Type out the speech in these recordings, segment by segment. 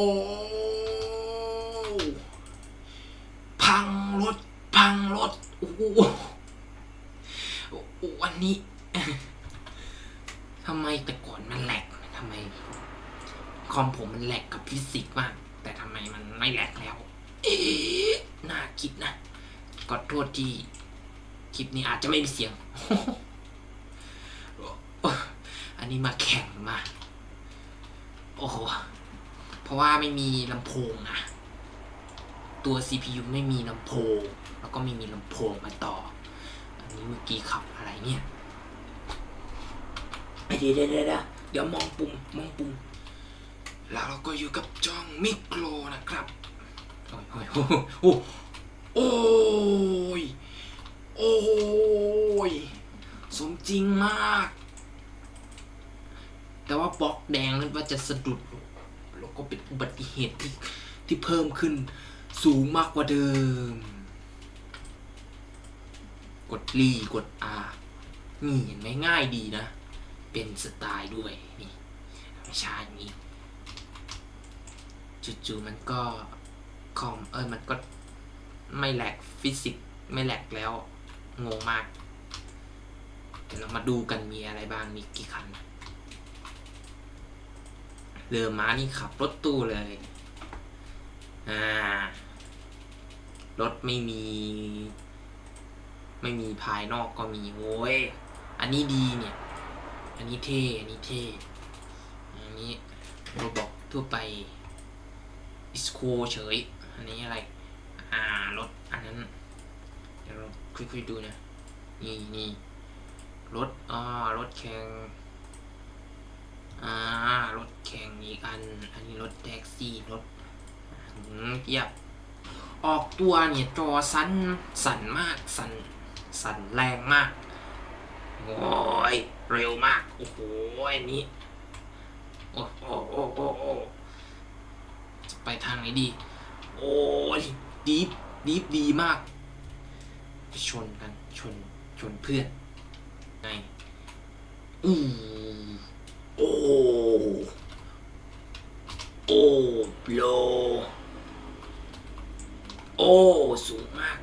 โอ้พังรถ พังรถโอ้โหอันนี้ทำไมแต่ก่อนมันแหลกทำไมคอมผมมันแหลกกับฟิสิกส์มาก แต่ทำไมมันไม่แหลกแล้ว เอ๊ะน่าคิดนะขอโทษที่คลิปนี้อาจจะไม่มีเสียง อันนี้มาแข่งมา โอ้โห เพราะว่าไม่มีลำโพงนะตัว CPU ไม่มีลำโพง แล้วก็ไม่มีลำโพงมาต่อ อันนี้เมื่อกี้ขับอะไรเนี่ยเดี๋ยวเดี๋ยวเดี๋ยวเดี๋ยวเดี๋ยวมองปุ่มมองปุ่มแล้วเราก็อยู่กับจองมิโครนะครับ โอ้ยโอ้ยโอ้ยโอ้ยโอ้ยสมจริงมาก แต่ว่าบล็อกแดงนั้นว่าจะสะดุด แล้วก็เป็นอุบัติเหตุที่ที่เพิ่มขึ้นสูงมากกว่าเดิม กดรีกด R นี่เห็นไหมง่ายดีนะ เป็นสไตล์ด้วยนี่ไม่ใช่อย่างนี้จู่ๆมันก็คอมเออมันก็ไม่แหลกฟิสิกส์ไม่แหลกแล้วงงมากเดี๋ยวเรามาดูกันมีอะไรบ้างมีกี่คัน เรือม้านี่ขับรถตู้เลย อ่า รถไม่มี ไม่มีภายนอกก็มีโว้ย อันนี้ดีเนี่ย อันนี้เท่ อันนี้เท่ อันนี้โรบอกทั่วไปอิสโคเฉย อันนี้อะไร อ่า รถ อันนั้น เดี๋ยวเราค่อยๆดูนะ นี่นี่รถอ่ารถแข่ง อ่ารถแข่งอีกอัน อันนี้รถแท็กซี่รถอืมเยียบออกตัวเนี่ยจอสั้นสั่นมากสั่นสั่นแรงมาก โอ้ย เร็วมาก โอ้โหอันนี้ โอ้โอ้โอ้โอ้โอ้จะไปทางไหนดี โอ้ยดีฟดีฟดีมากไปชนกันชนชนเพื่อนไงอือ โอ้โอ้โลโอ้สูงมาก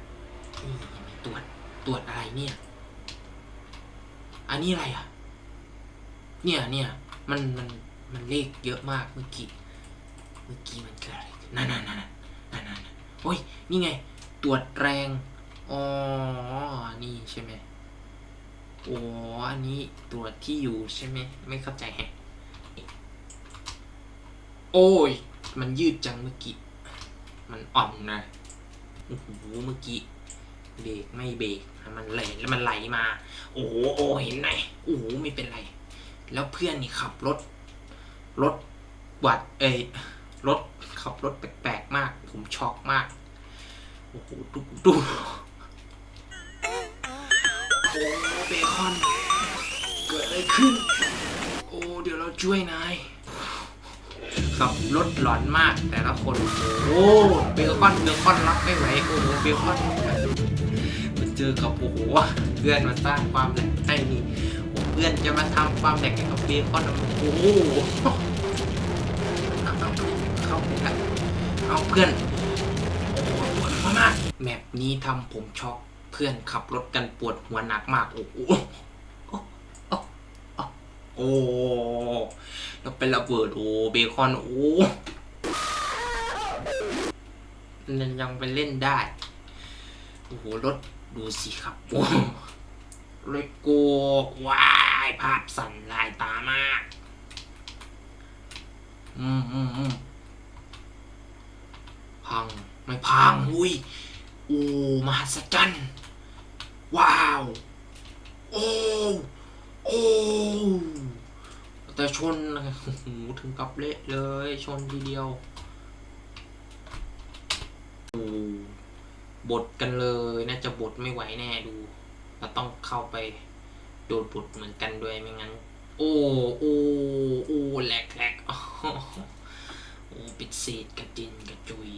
ตรวจตรวจอะไรเนี่ย อันนี้อะไรอะ เนี่ยเนี่ยมันมันมันเลขเยอะมากเมื่อกี้เมื่อกี้มันเกิดอะไรนั่นนั่นนั่นนั่นนั่นนั่นโอ้ยนี่ไง ตรวจแรงอ๋อนี่ใช่ไหม โอ้อันนี้ตรวที่อยู่ใช่ไหม ไม่เข้าใจแฮะ โอ้ย มันยืดจังเมื่อกี้ มันอ่อนนะ โอ้โห เมื่อกี้ เบรกไม่เบรก มันไหลแล้วมันไหลมา โอ้โห เห็นไหมโอ้โห ไม่เป็นไร แล้วเพื่อนนี่ขับรถ รถวัด เอยรถขับรถแปลกๆมาก ผมช็อกมาก โอ้โหดูดู โอ้เบคอน เกิดอะไรขึ้น โอ้เดี๋ยวเราช่วยนายขับรถหลอนมากแต่ละคน โอ้เบคอนเบคอนรับไม่ไหวโอ้โหเบคอนมันเจอกับโอ้โหเพื่อนมาสร้างความแหลกให้นี่เพื่อนจะมาทำความแหลกให้กับเบคอนโอ้โหเอาเอาเข้าไปละเอาเพื่อนโอ้โหปวดมากแมปนี้ทำผมช็อก เพื่อนขับรถกันปวดหัวหนักมากโอ้โหโอ้โอ้โอ้แล้วเป็นระเบิดโอ้เบคอนโอ้มันยังไปเล่นได้โอ้โหรถดูสิครับโอ้รถโกว้ายภาพสั่นลายตามากอืมอืมอืมพังไม่พังอุ้ยโอ้มหัศจรรย์ ว้าว โอ้โอ้แต่ชนนะโอ้โหถึงกับเละเลยชนทีเดียวโอ้บดกันเลยน่าจะบดไม่ไหวแน่ดูเราต้องเข้าไปโดนบดเหมือนกันด้วยไม่งั้น โอ้โอ้โอ้แหลกแหลกโอ้ปิดเศษกระจินกระจุย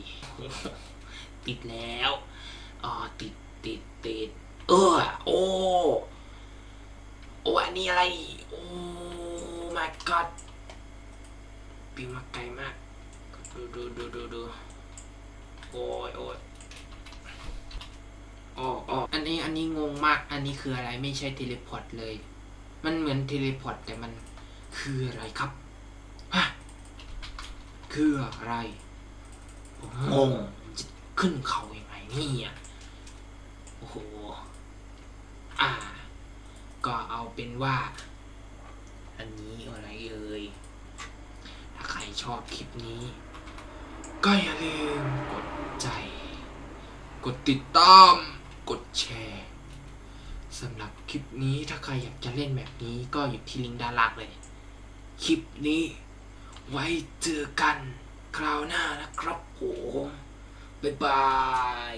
ติดแล้วอ่าติดติดติด เออ โอ้โอ้อันนี้อะไร โอ้ my god ปีมาไกลมากขอโทดูดูดูดูดูโอ้ยโอ้ยโอ้โอ้อันนี้อันนี้งงมาก อันนี้คืออะไรไม่ใช่เทเลพอร์ตเลย มันเหมือนเทเลพอร์ตแต่มันคืออะไรครับฮะคืออะไรผมงงมันจะขึ้นเขายังไงเนี่ยโอ้โห อ่า ก็เอาเป็น ว่า อันนี้อะไรเอ่ยถ้าใครชอบคลิปนี้ ก็อย่าลืมกดใจ กดติดตาม กดแชร์สำหรับคลิปนี้ถ้าใครอยากจะเล่นแบบนี้ก็อยู่ที่ลิงก์ด้านล่างเลย คลิปนี้ ไว้เจอกัน คราวหน้านะครับผมบ๊ายบาย